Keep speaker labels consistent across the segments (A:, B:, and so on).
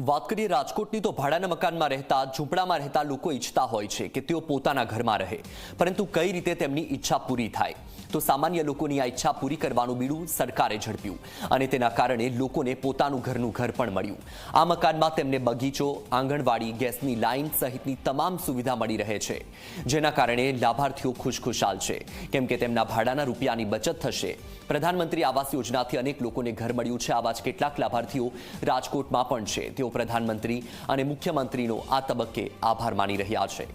A: વાત કરીએ રાજકોટની, તો ભાડાના મકાનમાં રહેતા, ઝૂંપડામાં રહેતા લોકો ઈચ્છતા હોય છે કે તેઓ પોતાના ઘરમાં રહે. પરંતુ કઈ રીતે તેમની ઈચ્છા પૂરી થાય? તો સામાન્ય લોકોની આ ઈચ્છા પૂરી કરવાનું બીડું સરકારે ઝડપ્યું અને તેના કારણે લોકોને પોતાનું ઘરનું ઘર પણ મળ્યું. આ મકાનમાં તેમને બગીચો, આંગણવાડી, ગેસની લાઇન સહિતની તમામ સુવિધા મળી રહે છે, જેના કારણે લાભાર્થીઓ ખુશખુશાલ છે. કેમ કે તેમના ભાડાના રૂપિયાની બચત થશે. પ્રધાનમંત્રી આવાસ યોજનાથી અનેક લોકોને ઘર મળ્યું છે. આવા જ કેટલાક લાભાર્થીઓ રાજકોટમાં પણ છે. તેઓ પ્રધાનમંત્રી અને મુખ્યમંત્રીનો આ તબક્કે આભાર માની રહ્યા છે.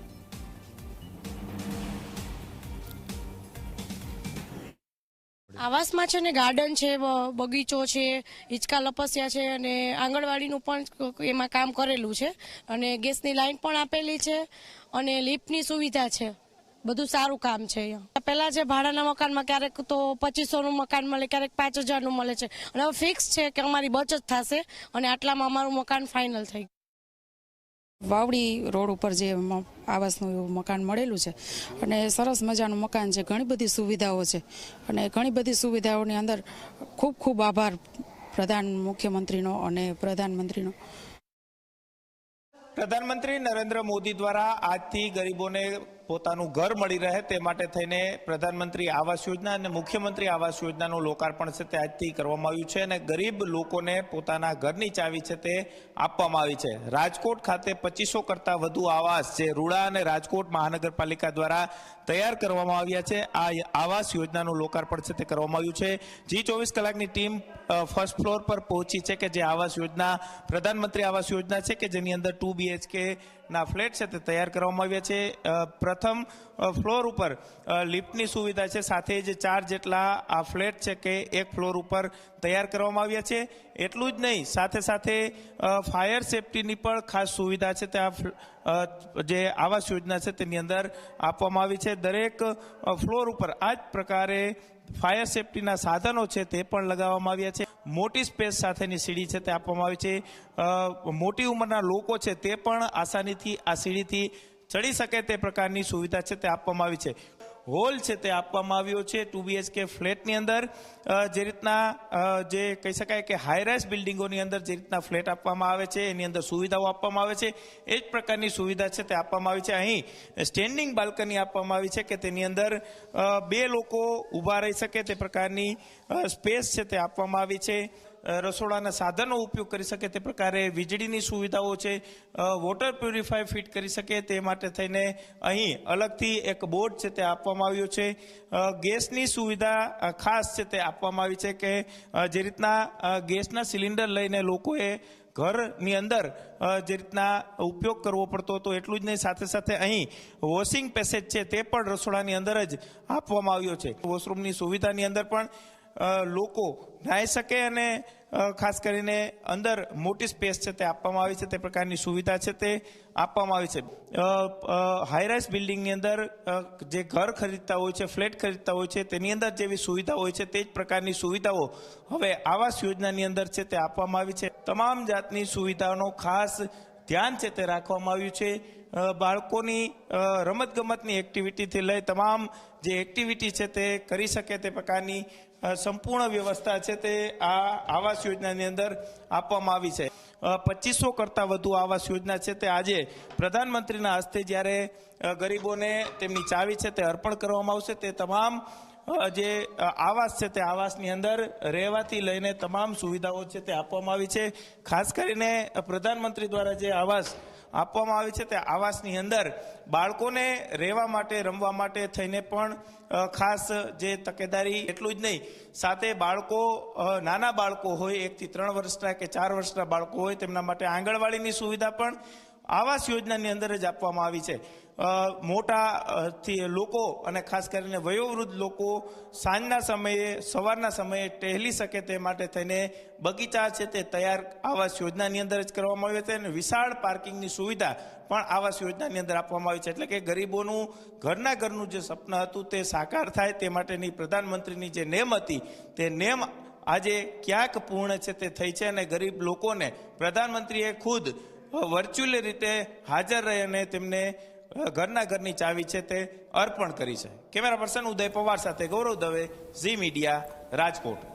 B: આવાસમાં છે ને ગાર્ડન છે બગીચો છે, હિંચકા લપસ્યા છે અને આંગણવાડીનું પણ એમાં કામ કરેલું છે અને ગેસની લાઈન પણ આપેલી છે અને લિફ્ટની સુવિધા છે. બધું સારું કામ છે અહીંયા પહેલા જે ભાડાના મકાનમાં ક્યારેક તો પચીસોનું મકાન મળે ક્યારેક પાંચ હજારનું મળે છે. અને હવે ફિક્સ છે કે અમારી બચત થશે અને આટલામાં અમારું મકાન ફાઇનલ થઈ
C: વાવડી રોડ ઉપર જે આવાસનું એવું મકાન મળેલું છે અને સરસ મજાનું મકાન છે ઘણી બધી સુવિધાઓ છે. અને ઘણી બધી સુવિધાઓની અંદર ખૂબ ખૂબ આભાર પ્રધાન મુખ્યમંત્રીનો અને પ્રધાનમંત્રીનો.
D: પ્રધાનમંત્રી નરેન્દ્ર મોદી દ્વારા આજથી ગરીબોને પોતાનું ઘર મળી રહે તે માટે થઈને પ્રધાનમંત્રી આવાસ યોજના અને મુખ્યમંત્રી આવાસ યોજનાનું લોકાર્પણ છે તે આજથી કરવામાં આવ્યું છે અને ગરીબ લોકોને પોતાના ઘરની ચાવી છે તે આપવામાં આવી છે. રાજકોટ ખાતે પચીસો કરતાં વધુ આવાસ જે રૂડા અને રાજકોટ મહાનગરપાલિકા દ્વારા તૈયાર કરવામાં આવ્યા છે. આ આવાસ યોજનાનું લોકાર્પણ છે તે કરવામાં આવ્યું છે. જી ચોવીસ કલાકની ટીમ ફર્સ્ટ ફ્લોર પર પહોંચી છે કે જે આવાસ યોજના, પ્રધાનમંત્રી આવાસ યોજના છે કે જેની અંદર ટુ બીએચકે ના ફ્લેટ છે તે તૈયાર કરવામાં આવ્યા છે. પ્રથમ ફ્લોર ઉપર લિફ્ટની સુવિધા છે. સાથે જ ચાર જેટલા આ ફ્લેટ છે કે એક ફ્લોર ઉપર તૈયાર કરવામાં આવ્યા છે. એટલું જ નહીં, સાથે સાથે ફાયર સેફટીની પણ ખાસ સુવિધા છે તે આ જે આવાસ યોજના છે તેની અંદર આપવામાં આવી છે. દરેક ફ્લોર ઉપર આ જ પ્રકારે ફાયર સેફટીના સાધનો છે તે પણ લગાવવામાં આવ્યા છે. મોટી સ્પેસ સાથેની સીડી છે તે આપવામાં આવી છે. મોટી ઉંમરના લોકો છે તે પણ આસાનીથી આ સીડીથી ચડી શકે તે પ્રકારની સુવિધા છે તે આપવામાં આવી છે. હોલ છે તે આપવામાં આવ્યો છે ટુ બીએચકે ફ્લેટની અંદર. જે રીતના જે કહી શકાય કે હાઈરાઇઝ બિલ્ડિંગોની અંદર જે રીતના ફ્લેટ આપવામાં આવે છે, એની અંદર સુવિધાઓ આપવામાં આવે છે, એ જ પ્રકારની સુવિધા છે તે આપવામાં આવી છે. અહીં સ્ટેન્ડિંગ બાલ્કની આપવામાં આવી છે કે તેની અંદર બે લોકો ઊભા રહી શકે તે પ્રકારની સ્પેસ છે તે આપવામાં આવી છે. રસોડાના સાધનો ઉપયોગ કરી શકે તે પ્રકારે વીજળીની સુવિધાઓ છે વોટર પ્યુરિફાય ફિટ કરી શકે તે માટે થઈને અહીં અલગથી એક બોર્ડ છે તે આપવામાં આવ્યો છે. ગેસની સુવિધા ખાસ છે તે આપવામાં આવી છે કે જે રીતના ગેસના સિલિન્ડર લઈને લોકોએ ઘરની અંદર જે રીતના ઉપયોગ કરવો પડતો હતો એટલું જ નહીં, સાથે સાથે અહીં વોશિંગ પેસેજ છે તે પણ રસોડાની અંદર જ આપવામાં આવ્યો છે. વોશરૂમની સુવિધાની અંદર પણ લોકો નાહી શકે અને ખાસ કરીને અંદર મોટી સ્પેસ છે તે આપવામાં આવી છે, તે પ્રકારની સુવિધા છે તે આપવામાં આવી છે. હાઈરાઇઝ બિલ્ડિંગની અંદર જે ઘર ખરીદતા હોય છે, ફ્લેટ ખરીદતા હોય છે, તેની અંદર જેવી સુવિધા હોય છે તે જ પ્રકારની સુવિધાઓ હવે આવાસ યોજનાની અંદર છે તે આપવામાં આવી છે. તમામ જાતની સુવિધાઓનો ખાસ ધ્યાન છે તે રાખવામાં આવ્યું છે. બાળકોની રમતગમતની એક્ટિવિટીથી લઈ તમામ જે એક્ટિવિટી છે તે કરી શકે તે પ્રકારની સંપૂર્ણ વ્યવસ્થા છે તે આ આવાસ યોજનાની અંદર આપવામાં આવી છે. પચીસો કરતાં વધુ આવાસ યોજના છે તે આજે પ્રધાનમંત્રીના હસ્તે જ્યારે ગરીબોને તેમની ચાવી છે તે અર્પણ કરવામાં આવશે તે તમામ જે આવાસ છે તે આવાસની અંદર રહેવાથી લઈને તમામ સુવિધાઓ છે તે આપવામાં આવી છે. ખાસ કરીને પ્રધાનમંત્રી દ્વારા જે આવાસ આપવામાં આવી છે તે આવાસની અંદર બાળકોને રહેવા માટે, રમવા માટે થઈને પણ ખાસ જે તકેદારી એટલું જ નહીં. સાથે બાળકો નાના બાળકો હોય, એકથી ત્રણ વર્ષના કે ચાર વર્ષના બાળકો હોય, તેમના માટે આંગણવાડીની સુવિધા પણ આવાસ યોજનાની અંદર જ આપવામાં આવી છે. મોટા લોકો અને ખાસ કરીને વયોવૃદ્ધ લોકો સાંજના સમયે, સવારના સમયે ટહેલી શકે તે માટે થઈને બગીચા છે તે તૈયાર આવાસ યોજનાની અંદર જ કરવામાં આવી હતી અને વિશાળ પાર્કિંગની સુવિધા પણ આવાસ યોજનાની અંદર આપવામાં આવી છે. એટલે કે ગરીબોનું ઘરના ઘરનું જે સપના હતું તે સાકાર થાય તે માટેની પ્રધાનમંત્રીની જે નેમ હતી, તે નેમ આજે ક્યાંક પૂર્ણ છે તે થઈ છે અને ગરીબ લોકોને પ્રધાનમંત્રીએ ખુદ વર્ચ્યુઅલી રીતે હાજર રહી અને તેમને ઘરના ઘરની ચાવી છે તે અર્પણ કરી છે. કેમેરા પર્સન ઉદય પવાર સાથે ગૌરવ દવે, ઝી મીડિયા, રાજકોટ.